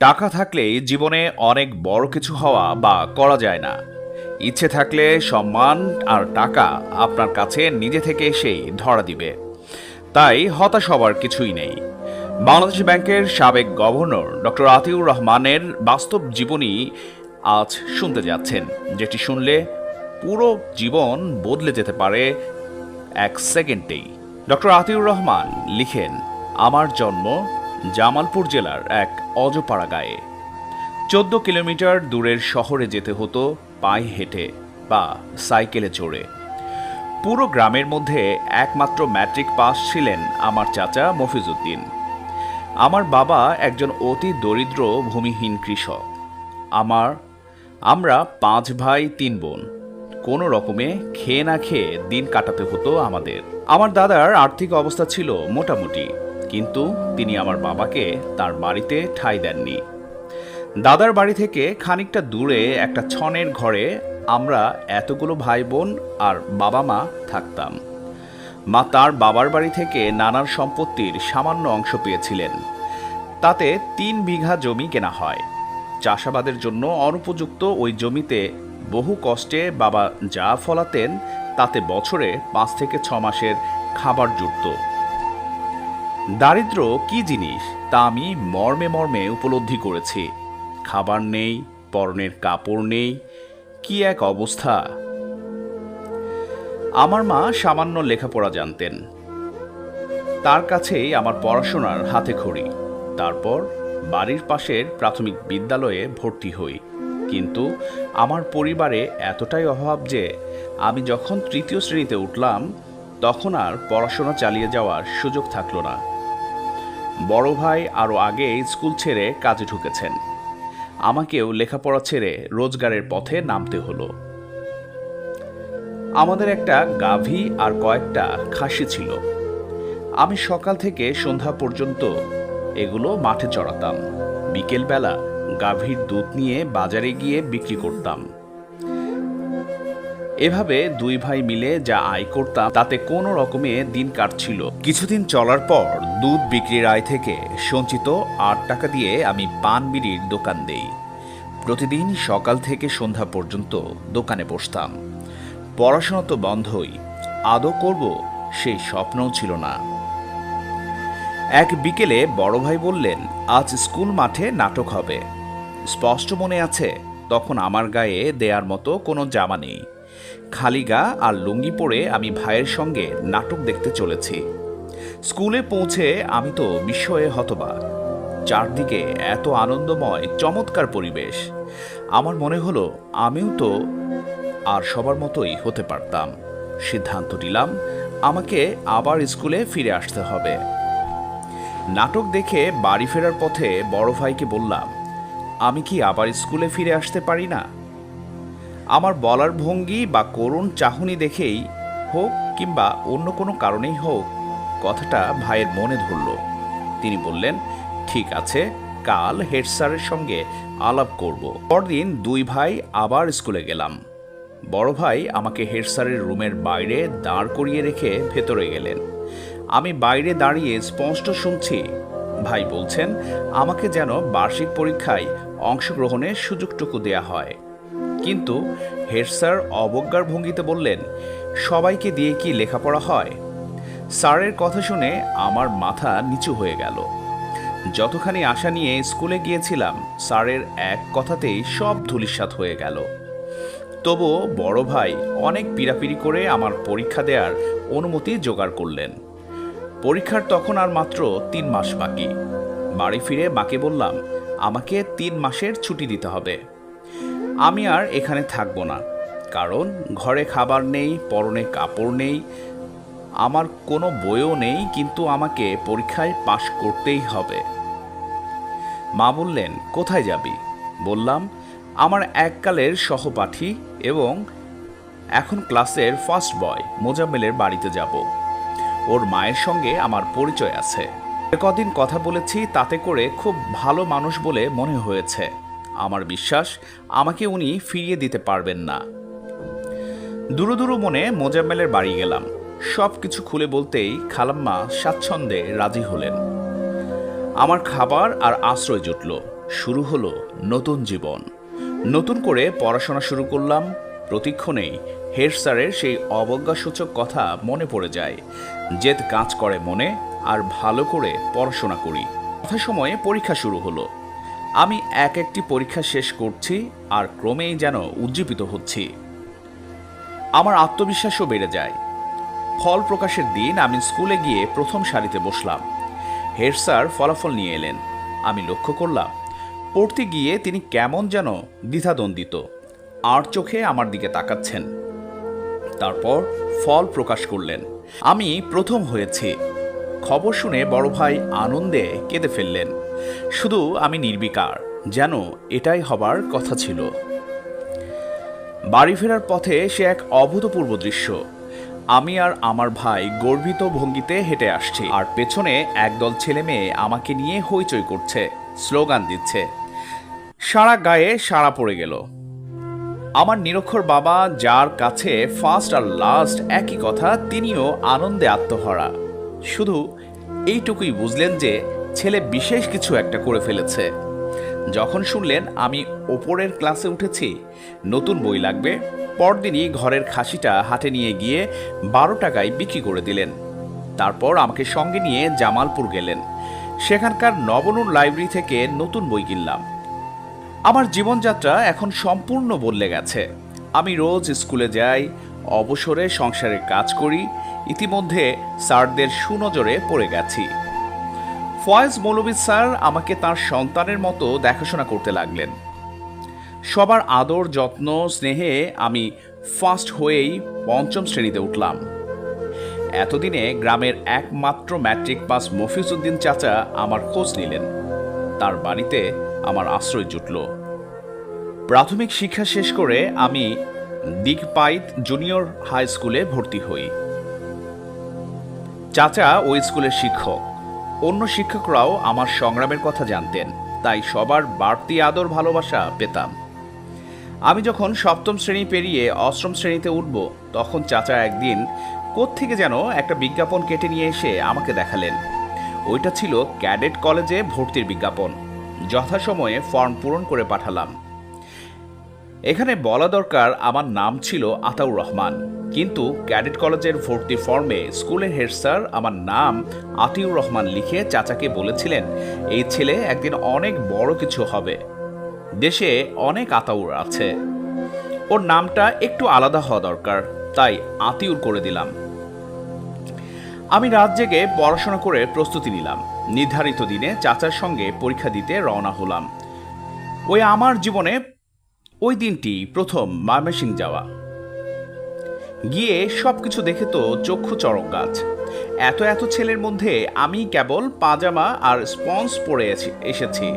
টাকা থাকলেই জীবনে অনেক বড় কিছু হওয়া বা করা যায় না। ইচ্ছে থাকলে সম্মান আর টাকা আপনার কাছে নিজে থেকে এসেই ধরা দিবে। তাই হতাশ হওয়ার কিছুই নেই। বাংলাদেশ ব্যাংকের সাবেক গভর্নর ডক্টর আতিউর রহমানের বাস্তব জীবনী আজ শুনতে যাচ্ছেন, যেটি শুনলে পুরো জীবন বদলে যেতে পারে এক সেকেন্ডেই। ডক্টর আতিউর রহমান লিখেন, আমার জন্ম জামালপুর জেলার এক অজপাড়া গায়ে। চোদ্দ কিলোমিটার দূরের শহরে যেতে হতো পায়ে হেঁটে বা সাইকেলে চড়ে। পুরো গ্রামের মধ্যে একমাত্র ম্যাট্রিক পাস ছিলেন আমার চাচা মফিজউদ্দিন। আমার বাবা একজন অতি দরিদ্র, ভূমিহীন কৃষক। আমার, আমরা পাঁচ ভাই, তিন বোন। কোনো রকমে খেয়ে না খেয়ে দিন কাটাতে হতো আমাদের। আমার দাদার আর্থিক অবস্থা ছিল মোটামুটি। কিন্তু তিনি আমার বাবাকে তার বাড়িতে ঠাঁই দেননি। দাদার বাড়ি থেকে খানিকটা দূরে একটা ছনের ঘরে আমরা এতগুলো ভাই বোন আর বাবা মা থাকতাম। মা তার বাবার বাড়ি থেকে নানার সম্পত্তির সামান্য অংশ পেয়েছিলেন। তাতে তিন বিঘা জমি কেনা হয়। চাষাবাদের জন্য অনুপযুক্ত ওই জমিতে বহু কষ্টে বাবা যা ফলাতেন তাতে বছরে পাঁচ থেকে ছ মাসের খাবার জুটত। দারিদ্র কি জিনিস তা আমি মর্মে মর্মে উপলব্ধি করেছি। খাবার নেই, পরনের কাপড় নেই, কি এক অবস্থা? আমার মা সামান্য লেখাপড়া জানতেন। তার কাছেই আমার পড়াশোনার হাতে খড়ি। তারপর বাড়ির পাশের প্রাথমিক বিদ্যালয়ে ভর্তি হই। কিন্তু আমার পরিবারে এতটাই অভাব যে আমি যখন তৃতীয় শ্রেণীতে উঠলাম, তখন আর পড়াশোনা চালিয়ে যাওয়ার সুযোগ থাকল না। বড় ভাই আরও আগে স্কুল ছেড়ে কাজে ঢুকেছেন। আমাকেও লেখাপড়া ছেড়ে রোজগারের পথে নামতে হলো। আমাদের একটা গাভী আর কয়েকটা খাসি ছিল। আমি সকাল থেকে সন্ধ্যা পর্যন্ত এগুলো মাঠে চড়াতাম। বিকেলবেলা গাভীর দুধ নিয়ে বাজারে গিয়ে বিক্রি করতাম। এভাবে দুই ভাই মিলে যা আয় করতাম, তাতে কোনো রকমে দিন কাটছিল। কিছুদিন চলার পর দুধ বিক্রির আয় থেকে সঞ্চিত আট টাকা দিয়ে আমি পান বিড়ির দোকান দেই। প্রতিদিন সকাল থেকে সন্ধ্যা পর্যন্ত দোকানে বসতাম। পড়াশোনা তো বন্ধই, আদৌ করব সেই স্বপ্নও ছিল না। এক বিকেলে বড় ভাই বললেন, আজ স্কুল মাঠে নাটক হবে। স্পষ্ট মনে আছে, তখন আমার গায়ে দেয়ার মতো কোনো জামা নেই। খালি গা আর লুঙ্গি পরে আমি ভাইয়ের সঙ্গে নাটক দেখতে চলেছি। স্কুলে পৌঁছে আমি তো বিস্ময়ে হতবাক। চারদিকে এত আনন্দময়, চমৎকার পরিবেশ। আমার মনে হলো আমিও তো আর সবার মতোই হতে পারতাম। সিদ্ধান্ত নিলাম, আমাকে আবার স্কুলে ফিরে আসতে হবে। নাটক দেখে বাড়ি ফেরার পথে বড় ভাইকে বললাম, আমি কি আবার স্কুলে ফিরে আসতে পারি না? আমার বলার ভঙ্গি বা করুণ চাহনি দেখেই হোক কিংবা অন্য কোনো কারণেই হোক, কথাটা ভাইয়ের মনে ধরল। তিনি বললেন, ঠিক আছে, কাল হেড স্যারের সঙ্গে আলাপ করব। পরদিন দুই ভাই আবার স্কুলে গেলাম। বড় ভাই আমাকে হেড স্যারের রুমের বাইরে দাঁড় করিয়ে রেখে ভেতরে গেলেন। আমি বাইরে দাঁড়িয়ে স্পষ্ট শুনছি। ভাই বলছেন, আমাকে যেন বার্ষিক পরীক্ষায় অংশগ্রহণের সুযোগটুকু দেয়া হয়। কিন্তু হেড স্যার অবজ্ঞার ভঙ্গিতে বললেন, সবাইকে দিয়ে কি লেখাপড়া হয়? স্যারের কথা শুনে আমার মাথা নিচু হয়ে গেল। যতখানি আশা নিয়ে স্কুলে গিয়েছিলাম, স্যারের এক কথাতেই সব ধূলিসাৎ হয়ে গেল। তবুও বড় ভাই অনেক পিড়াপিড়ি করে আমার পরীক্ষা দেওয়ার অনুমতি জোগাড় করলেন। পরীক্ষার তখন আর মাত্র তিন মাস বাকি। বাড়ি ফিরে মাকে বললাম, আমাকে তিন মাসের ছুটি দিতে হবে। আমি আর এখানে থাকব না। কারণ ঘরে খাবার নেই, পরনে কাপড় নেই, আমার কোনো বইও নেই, কিন্তু আমাকে পরীক্ষায় পাশ করতেই হবে। মা বললেন, কোথায় যাবি? বললাম, আমার এককালের সহপাঠী এবং এখন ক্লাসের ফার্স্ট বয়, মোজাম্মেলের বাড়িতে যাব। ওর মায়ের সঙ্গে আমার পরিচয় আছে। কদিন কথা বলেছি, তাতে করে খুব ভালো মানুষ বলে মনে হয়েছে। আমার বিশ্বাস, আমাকে উনি ফিরিয়ে দিতে পারবেন না। দুরু দুরু মনে মোজাম্মেলের বাড়ি গেলাম। সব কিছু খুলে বলতেই খালাম্মা স্বাচ্ছন্দ্যে রাজি হলেন। আমার খাবার আর আশ্রয় জুটল। শুরু হলো নতুন জীবন। নতুন করে পড়াশোনা শুরু করলাম। প্রতিক্ষণেই হেড স্যারের সেই অবজ্ঞাসূচক কথা মনে পড়ে যায়। জেদ কাজ করে মনে, আর ভালো করে পড়াশোনা করি। সময়ে পরীক্ষা শুরু হলো। আমি এক একটি পরীক্ষা শেষ করছি আর ক্রমেই যেন উজ্জীবিত হচ্ছি। আমার আত্মবিশ্বাসও বেড়ে যায়। ফল প্রকাশের দিন আমি স্কুলে গিয়ে প্রথম সারিতে বসলাম। হেড স্যার ফলাফল নিয়ে এলেন। আমি লক্ষ্য করলাম, পড়তে গিয়ে তিনি কেমন যেন দ্বিধাদ্বন্দ্বিত। আর চোখে আমার দিকে তাকাচ্ছেন। তারপর ফল প্রকাশ করলেন। আমি প্রথম হয়েছি। খবর শুনে বড় ভাই আনন্দে কেঁদে ফেললেন। শুধু আমি নির্বিকার, যেন এটাই হবার কথা ছিল। বাড়ি ফেরার পথে সে এক অভূতপূর্ব দৃশ্য। আমি আর আমার ভাই গর্বিত ভঙ্গিতে হেঁটে আসছি, আর পেছনে একদল ছেলে মেয়ে আমাকে নিয়ে হইচই করছে, স্লোগান দিচ্ছে। সারা গায়ে সারা পড়ে গেল। আমার নিরক্ষর বাবা, যার কাছে ফার্স্ট আর লাস্ট একই কথা, তিনিও আনন্দে আত্মহারা। শুধু এইটুকুই বুঝলেন যে ছেলে বিশেষ কিছু একটা করে ফেলেছে। যখন শুনলেন আমি ওপরের ক্লাসে উঠেছি, নতুন বই লাগবে, পরদিনই ঘরের খাসিটা হাটে নিয়ে গিয়ে বারো টাকায় বিক্রি করে দিলেন। তারপর আমাকে সঙ্গে নিয়ে জামালপুর গেলেন। সেখানকার নবনুর লাইব্রেরি থেকে নতুন বই কিনলাম। আমার জীবনযাত্রা এখন সম্পূর্ণ বদলে গেছে। আমি রোজ স্কুলে যাই, অবসরে সংসারের কাজ করি, ইতিমধ্যে স্যারদের সুনজরে পড়ে গেছি। ফয়েজ মৌলবী স্যার আমাকে তার সন্তানের মতো দেখাশোনা করতে লাগলেন। সবার আদর, যত্ন, স্নেহে আমি ফার্স্ট হয়েই পঞ্চম শ্রেণীতে উঠলাম। এতদিনে গ্রামের একমাত্র ম্যাট্রিক পাস মফিজউদ্দিন চাচা আমার খোঁজ নিলেন। তার বাড়িতে আমার আশ্রয় জুটল। প্রাথমিক শিক্ষা শেষ করে আমি দিগপাইত জুনিয়র হাই স্কুলে ভর্তি হই। চাচা ওই স্কুলের শিক্ষক। অন্য শিক্ষকরাও আমার সংগ্রামের কথা জানতেন, তাই সবার বাড়তি আদর ভালোবাসা পেতাম। আমি যখন সপ্তম শ্রেণি পেরিয়ে অষ্টম শ্রেণীতে উঠব, তখন চাচা একদিন কোত্থেকে যেন একটা বিজ্ঞাপন কেটে নিয়ে এসে আমাকে দেখালেন। ওইটা ছিল ক্যাডেট কলেজে ভর্তির বিজ্ঞাপন। যথাসময়ে ফর্ম পূরণ করে পাঠালাম। এখানে বলা দরকার আমার নাম ছিল আতাউর রহমান। কিন্তু ক্যাডেট কলেজের ভর্তি ফর্মে স্কুলের হেড স্যার আমার নাম আতিউর রহমান লিখে চাচাকে বলেছিলেন, এই ছেলে একদিন অনেক বড় কিছু হবে। দেশে অনেক আতাউর আছে। ওর নামটা একটু আলাদা হওয়া দরকার, তাই আতিউর করে দিলাম। আমি রাত জেগে পড়াশোনা করে প্রস্তুতি নিলাম। নির্ধারিত দিনে চাচার সঙ্গে পরীক্ষা দিতে রওনা হলাম। ওই আমার জীবনে ওই দিনটি প্রথম ময়মনসিং যাওয়া। গিয়ে সব কিছু দেখে তো চক্ষু চড়ক গাছ। এত এত ছেলের মধ্যে আমি কেবল পাজামা আর স্পঞ্জ পরে এসেছি।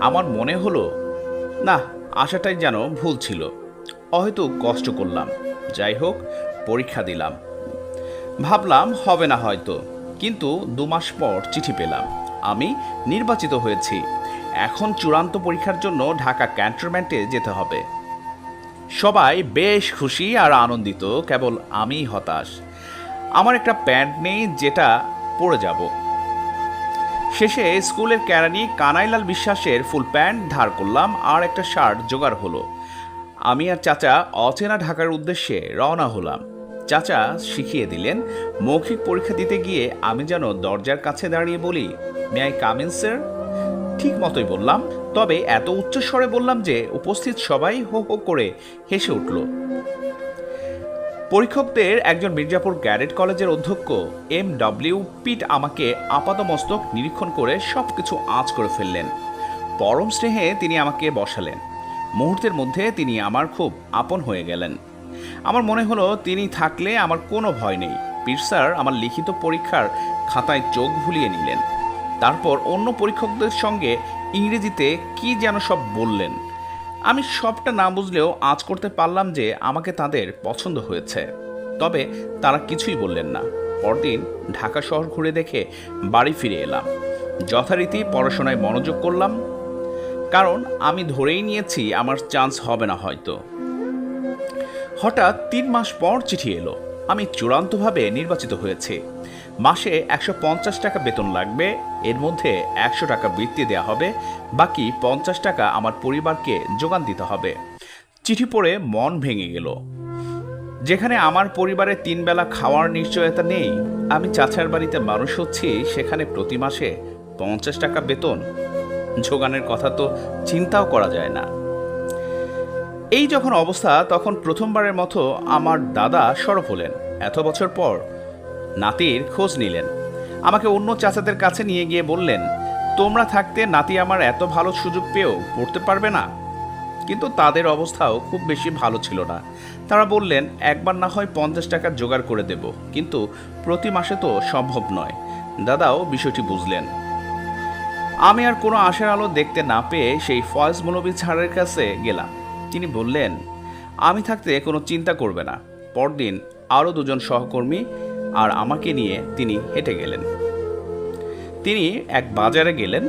আমার মনে হলো, না আশাটাই যেন ভুল ছিল। হয়তো কষ্ট করলাম। যাই হোক, পরীক্ষা দিলাম। ভাবলাম হবে না হয়তো। কিন্তু দু মাস পর চিঠি পেলাম। আমি নির্বাচিত হয়েছি। এখন চূড়ান্ত পরীক্ষার জন্য ঢাকা ক্যান্টনমেন্টে যেতে হবে। সবাই বেশ খুশি আর আনন্দিত, কেবল আমিই হতাশ। আমার একটা প্যান্ট নেই, যেটা পরে যাব। শেষে স্কুলের ক্যারানি কানাইলাল বিশ্বাসের ফুল প্যান্ট ধার করলাম আর একটা শার্ট জোগাড় হলো। আমি আর চাচা অচেনা ঢাকার উদ্দেশ্যে রওনা হলাম। চাচা শিখিয়ে দিলেন, মৌখিক পরীক্ষা দিতে গিয়ে আমি যেন দরজার কাছে দাঁড়িয়ে বলি মে আই কামিন স্যার ঠিক মতোই বললাম। তবে এত উচ্চস্বরে বললাম যে উপস্থিত সবাই হো হো করে হেসে উঠল। পরীক্ষকদের একজন মির্জাপুর গ্যারেট কলেজের অধ্যক্ষ এম ডব্লিউ পিট আমাকে আপাতমস্তক নিরীক্ষণ করে সব কিছু আঁচ করে ফেললেন। পরম স্নেহে তিনি আমাকে বসালেন। মুহূর্তের মধ্যে তিনি আমার খুব আপন হয়ে গেলেন। আমার মনে হলো তিনি থাকলে আমার কোনো ভয় নেই। পীর স্যার আমার লিখিত পরীক্ষার খাতায় চোখ ভুলিয়ে নিলেন। তারপর অন্য পরীক্ষকদের সঙ্গে ইংরেজিতে কি যেন সব বললেন। আমি সবটা না বুঝলেও আজ করতে পারলাম যে আমাকে তাদের পছন্দ হয়েছে। তবে তারা কিছুই বললেন না। পরদিন ঢাকা শহর ঘুরে দেখে বাড়ি ফিরে এলাম। যথারীতি পড়াশোনায় মনোযোগ করলাম। কারণ আমি ধরেই নিয়েছি আমার চান্স হবে না হয়তো। হঠাৎ তিন মাস পর চিঠি এলো। আমি চূড়ান্তভাবে নির্বাচিত হয়েছি। মাসে একশো পঞ্চাশ টাকা বেতন লাগবে, এর মধ্যে একশো টাকা বৃত্তি দেওয়া হবে, বাকি পঞ্চাশ টাকা আমার পরিবারকে যোগান দিতে হবে। চিঠি পড়ে মন ভেঙে গেল। যেখানে আমার পরিবারে তিন বেলা খাওয়ার নিশ্চয়তা নেই, আমি চাচার বাড়িতে মানুষ হচ্ছি, সেখানে প্রতি মাসে পঞ্চাশ টাকা বেতন। যোগানের কথা তো চিন্তাও করা যায় না। এই যখন অবস্থা, তখন প্রথমবারের মতো আমার দাদা সরব হলেন। এত বছর পর নাতির খোঁজ নিলেন। আমাকে অন্য চাচাদের কাছে নিয়ে গিয়ে বললেন, তোমরা থাকতে নাতি আমার এত ভালো সুযোগ পেয়েও পড়তে পারবে না। কিন্তু তাদের অবস্থাও খুব বেশি ভালো ছিল না। তারা বললেন, একবার না হয় পঞ্চাশ টাকা জোগাড় করে দেব, কিন্তু প্রতি মাসে তো সম্ভব নয়। দাদাও বিষয়টি বুঝলেন। আমি আর কোনো আশার আলো দেখতে না পেয়ে সেই ফয়েজ মৌলবী ছাড়ের কাছে গেলাম। তিনি বললেন, আমি থাকতে কোনো চিন্তা করবে না। পরদিন আরও দুজন সহকর্মী আর আমাকে নিয়ে তিনি হেঁটে গেলেন। তিনি এক বাজারে গেলেন,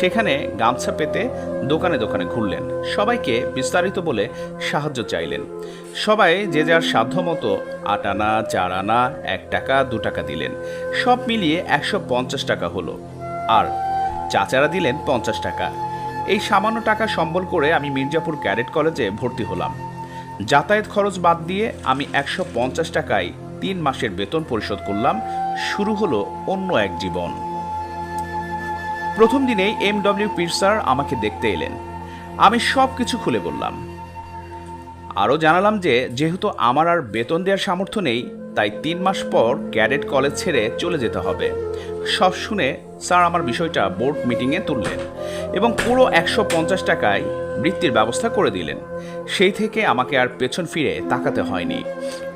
সেখানে গামছা পেতে দোকানে দোকানে ঘুরলেন। সবাইকে বিস্তারিত বলে সাহায্য চাইলেন। সবাই যে যার সাধ্য মতো আট আনা চার আনা এক টাকা, দু টাকা দিলেন। সব মিলিয়ে একশো পঞ্চাশ টাকা হলো। আর চাচারা দিলেন পঞ্চাশ টাকা। এই সামান্য টাকা সম্বল করে আমি মির্জাপুর ক্যাডেট কলেজে ভর্তি হলাম। যাতায়াত খরচ বাদ দিয়ে আমি একশো পঞ্চাশ টাকায় তিন মাসের বেতন পরিশোধ করলাম, শুরু হলো অন্য এক জীবন। প্রথম দিনেই এম ডব্লিউ পিরসার আমাকে দেখতে এলেন। আমি সব কিছু খুলে বললাম। আরও জানালাম যে, যেহেতু আমার আর বেতন দেওয়ার সামর্থ্য নেই, তাই তিন মাস পর ক্যাডেট কলেজ ছেড়ে চলে যেতে হবে। সব শুনে স্যার আমার বিষয়টা বোর্ড মিটিংয়ে তুললেন এবং পুরো একশো পঞ্চাশ টাকায় বৃত্তির ব্যবস্থা করে দিলেন। সেই থেকে আমাকে আর পেছন ফিরে তাকাতে হয়নি।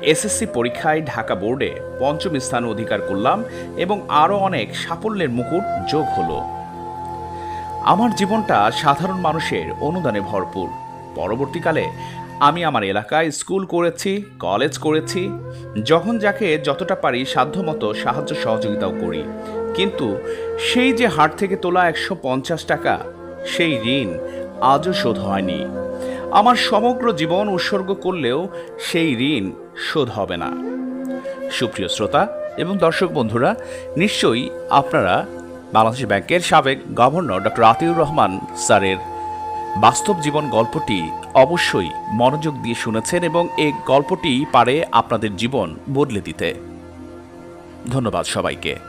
এসএসসি পরীক্ষায় ঢাকা বোর্ডে পঞ্চম স্থান অধিকার করলাম এবং আরও অনেক সাফল্যের মুকুট যোগ হলো। আমার জীবনটা সাধারণ মানুষের অনুদানে ভরপুর। পরবর্তীকালে আমি আমার এলাকায় স্কুল করেছি, কলেজ করেছি, যখন যাকে যতটা পারি সাধ্যমতো সাহায্য সহযোগিতাও করি। কিন্তু সেই যে হাট থেকে তোলা একশো পঞ্চাশ টাকা, সেই ঋণ আজও শোধ হয়নি। আমার সমগ্র জীবন উৎসর্গ করলেও সেই ঋণ শোধ হবে না। সুপ্রিয় শ্রোতা এবং দর্শক বন্ধুরা, নিশ্চয়ই আপনারা বাংলাদেশ ব্যাংকের সাবেক গভর্নর ডক্টর আতিউর রহমান স্যারের বাস্তব জীবন গল্পটি অবশ্যই মনোযোগ দিয়ে শুনেছেন এবং এই গল্পটি পারে আপনাদের জীবন বদলে দিতে। ধন্যবাদ সবাইকে।